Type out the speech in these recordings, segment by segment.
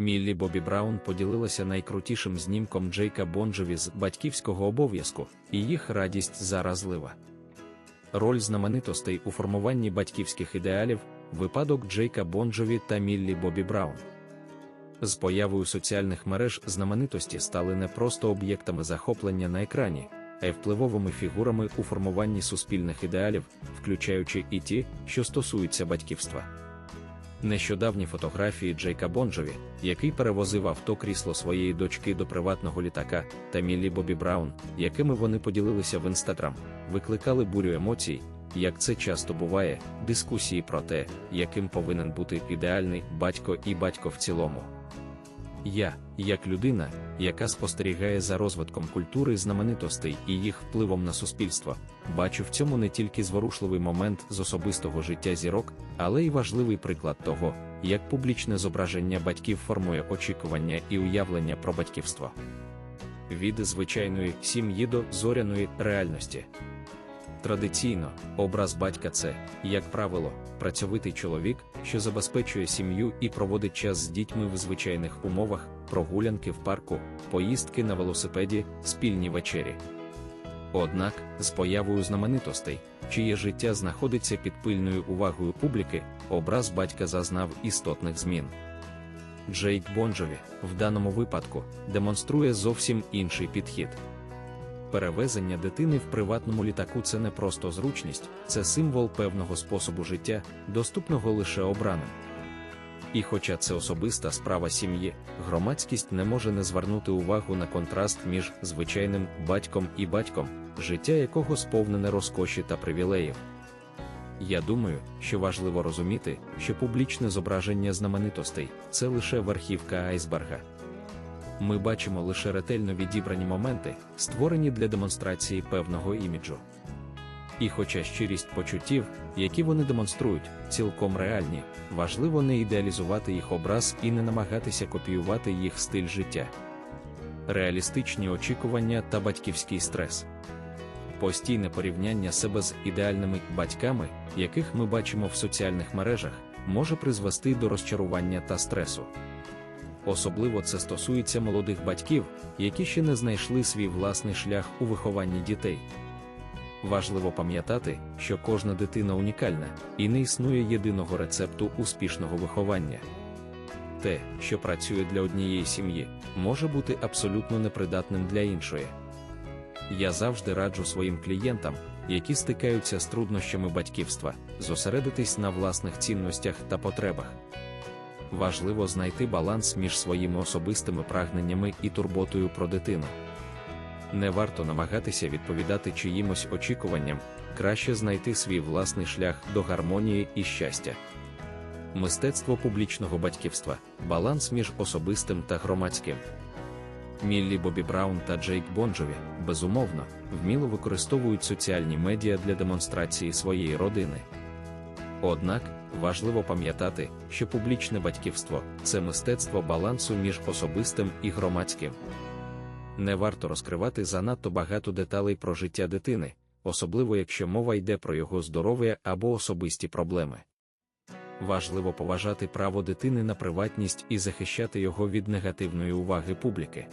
Міллі Бобі Браун поділилася найкрутішим знімком Джейка Бонджові з батьківського обов'язку, і їх радість заразлива. Роль знаменитостей у формуванні батьківських ідеалів випадок Джейка Бонджові та Міллі Бобі Браун. З появою соціальних мереж знаменитості стали не просто об'єктами захоплення на екрані, а й впливовими фігурами у формуванні суспільних ідеалів, включаючи і ті, що стосуються батьківства. Нещодавні фотографії Джейка Бонджові, який перевозив авто крісло своєї дочки до приватного літака, та Міллі Бобі Браун, якими вони поділилися в інстаграм, викликали бурю емоцій, як це часто буває, дискусії про те, яким повинен бути ідеальний батько і батько в цілому. Я, як людина, яка спостерігає за розвитком культури знаменитостей і їх впливом на суспільство, бачу в цьому не тільки зворушливий момент з особистого життя зірок, але й важливий приклад того, як публічне зображення батьків формує очікування і уявлення про батьківство. Від звичайної сім'ї до зоряної реальності. Традиційно, образ батька це, як правило, працьовитий чоловік, що забезпечує сім'ю і проводить час з дітьми в звичайних умовах, прогулянки в парку, поїздки на велосипеді, спільні вечері. Однак, з появою знаменитостей, чиє життя знаходиться під пильною увагою публіки, образ батька зазнав істотних змін. Джейк Бонджові, в даному випадку, демонструє зовсім інший підхід. Перевезення дитини в приватному літаку це не просто зручність, це символ певного способу життя, доступного лише обраним. І хоча це особиста справа сім'ї, громадськість не може не звернути увагу на контраст між звичайним батьком і батьком, життя якого сповнене розкоші та привілеїв. Я думаю, що важливо розуміти, що публічне зображення знаменитостей це лише верхівка айсберга ми бачимо лише ретельно відібрані моменти, створені для демонстрації певного іміджу. І хоча щирість почуттів, які вони демонструють, цілком реальні, важливо не ідеалізувати їх образ і не намагатися копіювати їх стиль життя. Реалістичні очікування та батьківський стрес. Постійне порівняння себе з ідеальними батьками, яких ми бачимо в соціальних мережах, може призвести до розчарування та стресу. Особливо це стосується молодих батьків, які ще не знайшли свій власний шлях у вихованні дітей. Важливо пам'ятати, що кожна дитина унікальна і не існує єдиного рецепту успішного виховання. Те, що працює для однієї сім'ї, може бути абсолютно непридатним для іншої. Я завжди раджу своїм клієнтам, які стикаються з труднощами батьківства, зосередитись на власних цінностях та потребах важливо знайти баланс між своїми особистими прагненнями і турботою про дитину. Не варто намагатися відповідати чиїмось очікуванням, краще знайти свій власний шлях до гармонії і щастя. Мистецтво публічного батьківства баланс між особистим та громадським. Міллі Бобі Браун та Джейк Бонджові, безумовно, вміло використовують соціальні медіа для демонстрації своєї родини. Однак, важливо пам'ятати, що публічне батьківство це мистецтво балансу між особистим і громадським. Не варто розкривати занадто багато деталей про життя дитини, особливо якщо мова йде про його здоров'я або особисті проблеми. Важливо поважати право дитини на приватність і захищати його від негативної уваги публіки.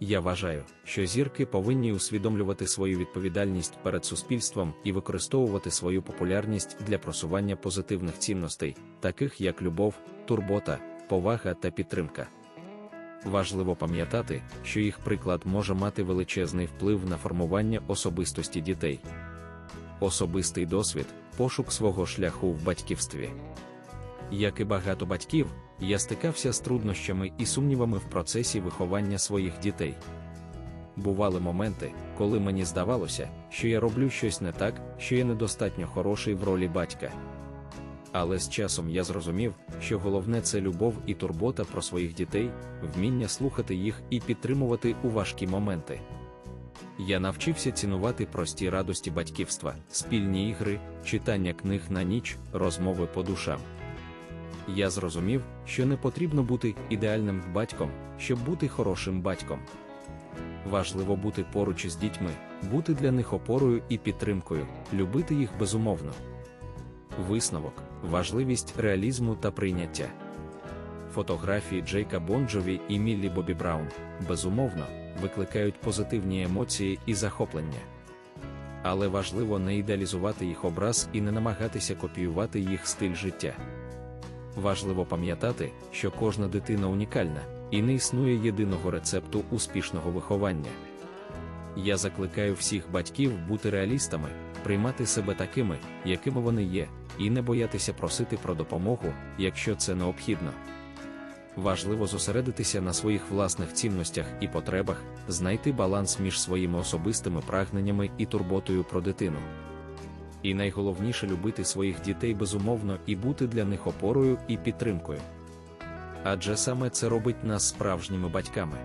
Я вважаю, що зірки повинні усвідомлювати свою відповідальність перед суспільством і використовувати свою популярність для просування позитивних цінностей, таких як любов, турбота, повага та підтримка. Важливо пам'ятати, що їх приклад може мати величезний вплив на формування особистості дітей. Особистий досвід, пошук свого шляху в батьківстві. Як і багато батьків, я стикався з труднощами і сумнівами в процесі виховання своїх дітей. Бували моменти, коли мені здавалося, що я роблю щось не так, що я недостатньо хороший в ролі батька. Але з часом я зрозумів, що головне це любов і турбота про своїх дітей, вміння слухати їх і підтримувати у важкі моменти. Я навчився цінувати прості радості батьківства, спільні ігри, читання книг на ніч, розмови по душам я зрозумів, що не потрібно бути ідеальним батьком, щоб бути хорошим батьком. Важливо бути поруч з дітьми, бути для них опорою і підтримкою, любити їх безумовно. Висновок, важливість реалізму та прийняття. Фотографії Джейка Бонджові і Міллі Бобі Браун, безумовно, викликають позитивні емоції і захоплення. Але важливо не ідеалізувати їх образ і не намагатися копіювати їх стиль життя. Важливо пам'ятати, що кожна дитина унікальна, і не існує єдиного рецепту успішного виховання. Я закликаю всіх батьків бути реалістами, приймати себе такими, якими вони є, і не боятися просити про допомогу, якщо це необхідно. Важливо зосередитися на своїх власних цінностях і потребах, знайти баланс між своїми особистими прагненнями і турботою про дитину. І найголовніше любити своїх дітей безумовно і бути для них опорою і підтримкою. Адже саме це робить нас справжніми батьками.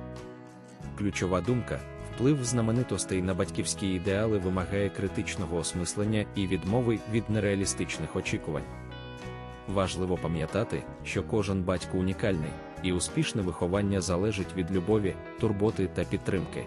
Ключова думка вплив знаменитостей на батьківські ідеали вимагає критичного осмислення і відмови від нереалістичних очікувань. Важливо пам'ятати, що кожен батько унікальний, і успішне виховання залежить від любові, турботи та підтримки.